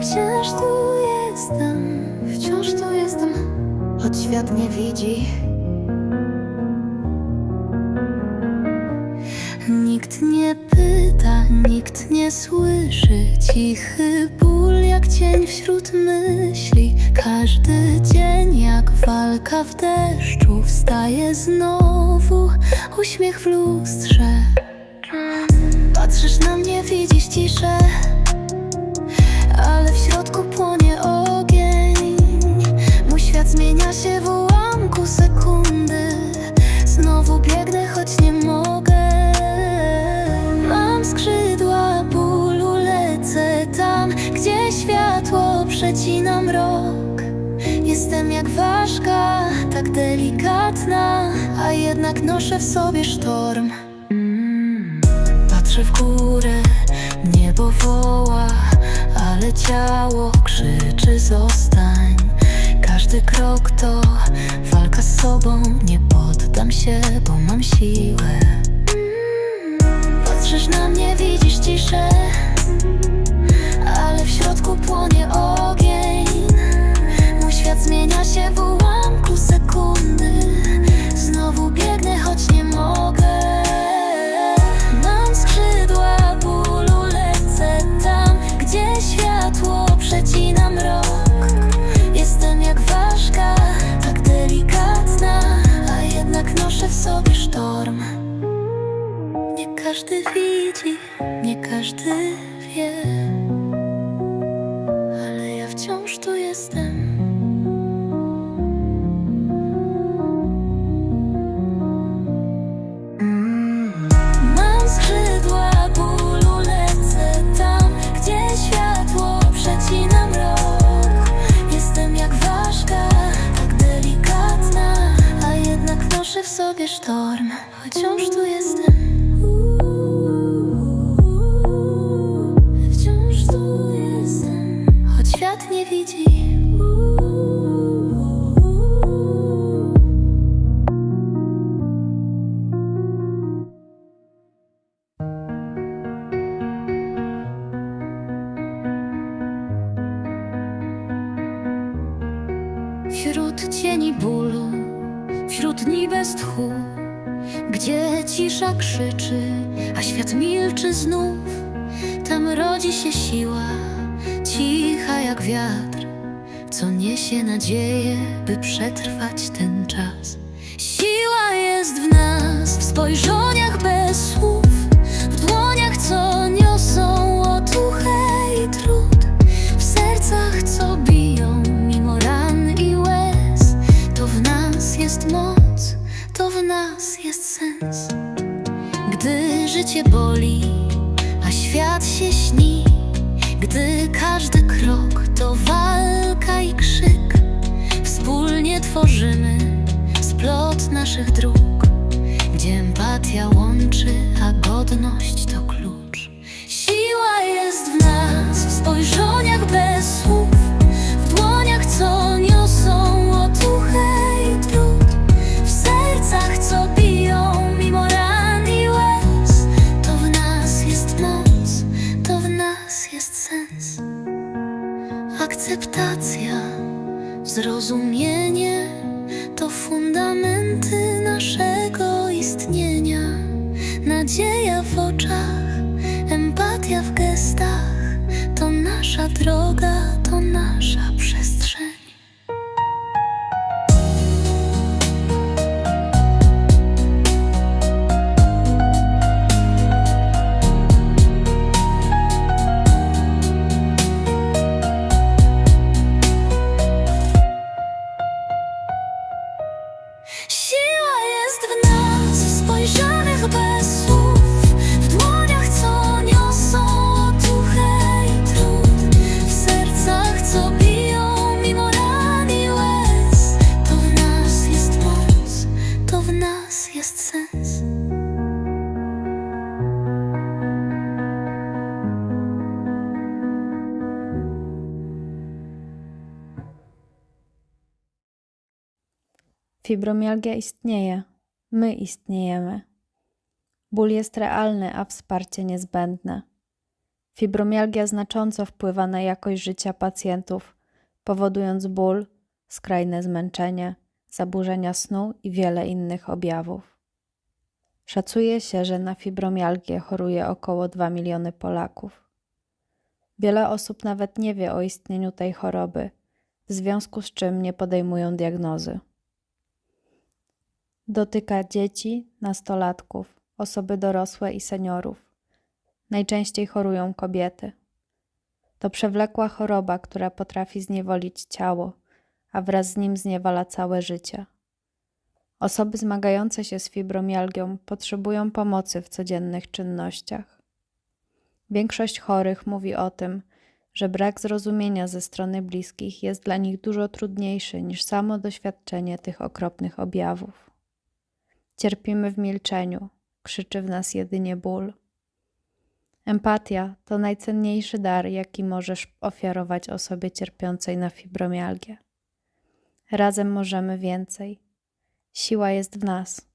Wciąż tu jestem, wciąż tu jestem, choć świat nie widzi. Nikt nie pyta, nikt nie słyszy Cichy ból jak cień wśród myśli Każdy dzień jak walka w deszczu Wstaje znowu uśmiech w lustrze Patrzysz na mnie, widzisz ciszę Ale w środku płonie ogień. Mój świat zmienia się w ułamku sekundy. Znowu biegnę, choć nie mogę. Mam skrzydła bólu, lecę tam Gdzie światło przecina mrok. Jestem jak ważka, tak delikatna A jednak noszę w sobie sztorm Patrzę w górę, niebo woła Ale ciało krzyczy zostań Każdy krok to walka z sobą Nie poddam się, bo mam siłę. Patrzysz na mnie, widzisz ciszę Ale w środku płonie ogień światło przecina mrok Jestem jak ważka, tak delikatna A jednak noszę w sobie sztorm. Nie każdy widzi, nie każdy wie sobie sztorm. Wciąż tu jestem. Wciąż tu jestem, choć świat nie widzi. Wśród cieni bólu, wśród dni bez tchu, gdzie cisza krzyczy, a świat milczy znów, tam rodzi się siła, cicha jak wiatr, co niesie nadzieję, by przetrwać ten czas. Boli, a świat się śni, gdy każdy krok to walka i krzyk, wspólnie tworzymy splot naszych dróg, gdzie empatia łączy, a godność fundamenty naszego istnienia. Nadzieja w oczach, empatia w gestach to nasza droga, nas jest sens. Fibromialgia istnieje, my istniejemy. Ból jest realny, a wsparcie niezbędne. Fibromialgia znacząco wpływa na jakość życia pacjentów, powodując ból, skrajne zmęczenie, zaburzenia snu i wiele innych objawów. Szacuje się, że na fibromialgię choruje około 2 miliony Polaków. Wiele osób nawet nie wie o istnieniu tej choroby, w związku z czym nie podejmują diagnozy. Dotyka dzieci, nastolatków, osoby dorosłe i seniorów. Najczęściej chorują kobiety. To przewlekła choroba, która potrafi zniewolić ciało, a wraz z nim zniewala całe życie. Osoby zmagające się z fibromialgią potrzebują pomocy w codziennych czynnościach. Większość chorych mówi o tym, że brak zrozumienia ze strony bliskich jest dla nich dużo trudniejszy niż samo doświadczenie tych okropnych objawów. Cierpimy w milczeniu, krzyczy w nas jedynie ból. Empatia to najcenniejszy dar, jaki możesz ofiarować osobie cierpiącej na fibromialgię. Razem możemy więcej. Siła jest w nas.